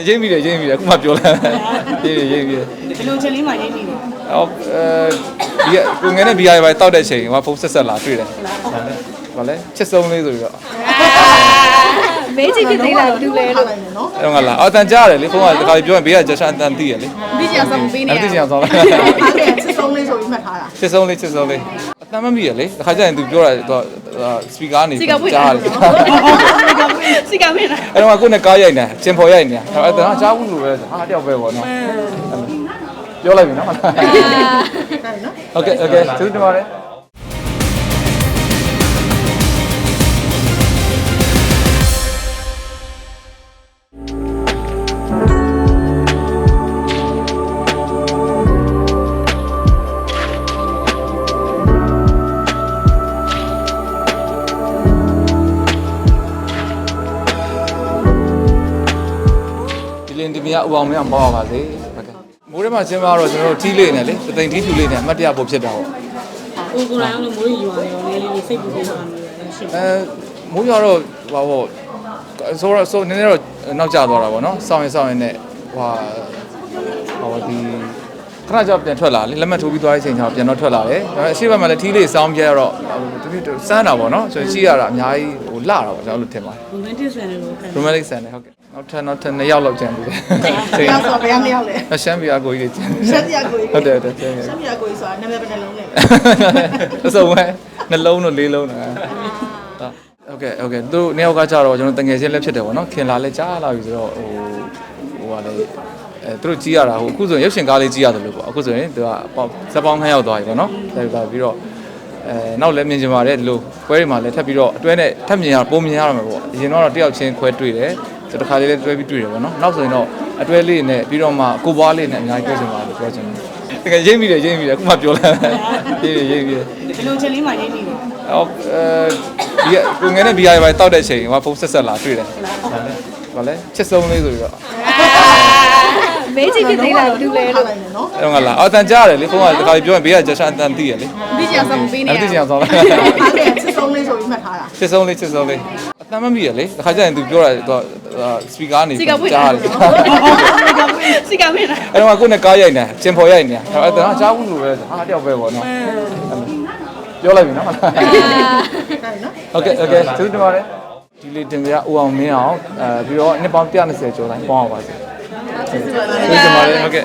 ကယ်ရိမ့်ပြီးတယ်ရိမ့်ပြီးတယ်အခုမှပြောလိုက်ရိမ့်ပြီးရိမ့်ပြီးတယ်ဘယ်လိုချက်လေးမှရင်းနေလဲအော်အဲဒီကိုငယ်နဲ့ BI ပဲတောက်တဲ့ချိန်ဟိုဖုန်းဆက်ဆက်လာတွေ့တယ်ဘာလဲချစ်ဆုံးလေးဆိုပြီးတော့မေးကြည့်ဖြစ်သေးလားဘယ်လိုလဲလို့အဲ့တော့ငါလာအော်တန်ကြားတယ်လေဖုန်းကတခါပြောရင်ဘေးကဂျက်ဆန်တန်တီးရလေဒီကြဆောင်ပေးနေအဲ့ရဒီချင်အောင်ဆောင်လိုက်အဲ့ဒါစစ်ဆုံးလေးဆိုပြီးမှတ်ထားတာချစ်ဆုံးလေးချစ်ဆုံးလေးအတမ်းမမိရလေတခါကျရင် तू ပြောတာသူ စပီကာကနေ စီကပွင့် ကြားတယ် စီကမင်းလား အဲ့တော့ကိုနဲ့ကားရိုက်နေကျင်ဖော်ရိုက်နေတာအဲ့တော့ကြားဘူးလို့ပဲဟာတယောက်ပဲပေါ့နော်ပြောလိုက်ပြီနော် ဒါနော် โอเคโอเคသူတို့ပါတယ် ဒီလင်းဒီမီယာဥအောင်မင်းအောင်ပေါ့ပါစေဟုတ်ကဲ့မိုးထဲမှာကျင်းပါတော့ကျွန်တော်တို့ထီးလေးနဲ့လေတသိန်းထီးထူလေးနဲ့အမှတ်တရဖို့ဖြစ်တာပေါ့ကိုကိုရိုင်းလို့မိုးရွာရောလေးလေးစိတ်ပူနေတာမျိုးရှိအဲမိုးရွာတော့ဟပါပေါ့ဆိုတော့ဆိုနည်းနည်းတော့နောက်ကျသွားတာပေါ့နော်စောင်းရင်စောင်းရင်နဲ့ဟွာဟောဒီခဏကြောက်ပြန်ထွက်လာလေလက်မှတ်ထိုးပြီးသွားတဲ့အချိန်ကျတော့ပြန်တော့ထွက်လာတယ်ဒါပေမဲ့အရှိဘက်မှာလည်းထီးလေးစောင်းပြရတော့တပြည့်စမ်းတာပေါ့နော်ဆိုရင်ရှိရတာအများကြီးဟိုလှတာပေါ့ကျွန်တော်တို့ထင်ပါတယ်ဘူးမန်တစ်ဆန်လို့ခံ romantic ဆန်တယ်ဟုတ်ကဲ့ နောက်ထပ်နောက်ထပ်2ယောက်လောက်ကျန်သေးတယ်ဘယ်ရောက်ဆိုဘယ်ရောက်မရောက်လဲအရှမ်းပြာကိုကြီးတွေကျန်တယ်ရှမ်းပြကိုကြီးဟုတ်တယ်ဟုတ်တယ်ကျန်တယ်ရှမ်းပြကိုကြီးဆိုတာနာမည်ဘယ်နှလုံးလဲအစုံပဲနှလုံးတို့လေးလုံးတော့ဟုတ်ကဲ့ဟုတ်ကဲ့သူနှစ်ယောက်ကကြတော့ကျွန်တော်တငယ်ချင်းလည်းဖြစ်တယ်ပေါ့နော်ခင်လာလည်းကြားလာပြီဆိုတော့ဟိုဟိုကလည်းအဲသူတို့ကြီးရတာဟိုအခုဆိုရင်ရုပ်ရှင်ကားလေးကြီးရတယ်လို့ပေါ့အခုဆိုရင်သူကဇက်ပေါင်းခန်းရောက်သွားပြီပေါ့နော်ဒါပြီးတော့အဲနောက်လည်းမြင်ကြပါတယ်ဒီလိုပွဲတွေမှာလည်းထပ်ပြီးတော့အတွဲနဲ့ထပ်မြင်ရပုံမြင်ရတော့မှာပေါ့အရင်တော့တယောက်ချင်းခွဲတွေ့တယ် ဆိုတော့တစ်ခါလေးလည်းတွဲပြီးတွေ့တယ်ပေါ့နော်နောက်ဆိုရင်တော့အတွဲလေးနဲ့ပြီးတော့မှကိုပွားလေးနဲ့အများကြီးတွေ့ချင်ပါလို့ပြောချင်တယ်တကယ်ရိမ့်ပြီးတယ်ရိမ့်ပြီးတယ်အခုမှပြောလိုက်ရိမ့်ပြီးရိမ့်ပြီးဘယ်လိုချက်လေးမှရင်းနေလဲအော်အဲဒီကိုငယ်နဲ့ BI ပဲတောက်တဲ့ချိန်ဟိုဖုန်းဆက်ဆက်လာတွေ့တယ်ဘာလဲချစ်ဆုံးလေးဆိုပြီးတော့မေးကြည့်ဖြစ်သေးလားဘယ်လိုလဲလို့နော်အဲ့တော့ငါလာအော်တန်ကြားတယ်လေဖုန်းကတခါပြောရင်ဘေးကဂျက်ဆန်တန်တီးရလေဒီကြဆောင်ပေးနေအဲ့ရဒီချင်အောင်ဆောင်လိုက်အဲ့ဒါစစ်ဆုံးလေးဆိုပြီးမှတ်ထားတာချစ်ဆုံးလေးချစ်ဆုံးလေးအတမ်းမမိရလေတခါကျရင် तू ပြောတာသူ စပီကာကနေစီကပွင့်ကြားတယ်စီကမင်းလားအဲ့တော့ကိုနဲ့ကားရိုက်နေကျင်ဖော်ရိုက်နေတာအဲ့တော့ကြားဘူးလို့ပဲဟာတယောက်ပဲပေါ့နော်ပြောလိုက်ပြီနော်ဒါနော်ဟုတ်ကဲ့ဟုတ်ကဲ့သူတို့ပါတယ်ဒီလေးတင်ပြဦးအောင်မင်းအောင်အဲပြီးတော့နှစ်ပေါင်း120ကျော်တိုင်းပေါင်းအောင်ပါစေကျေးဇူးပါတယ်ဟုတ်ကဲ့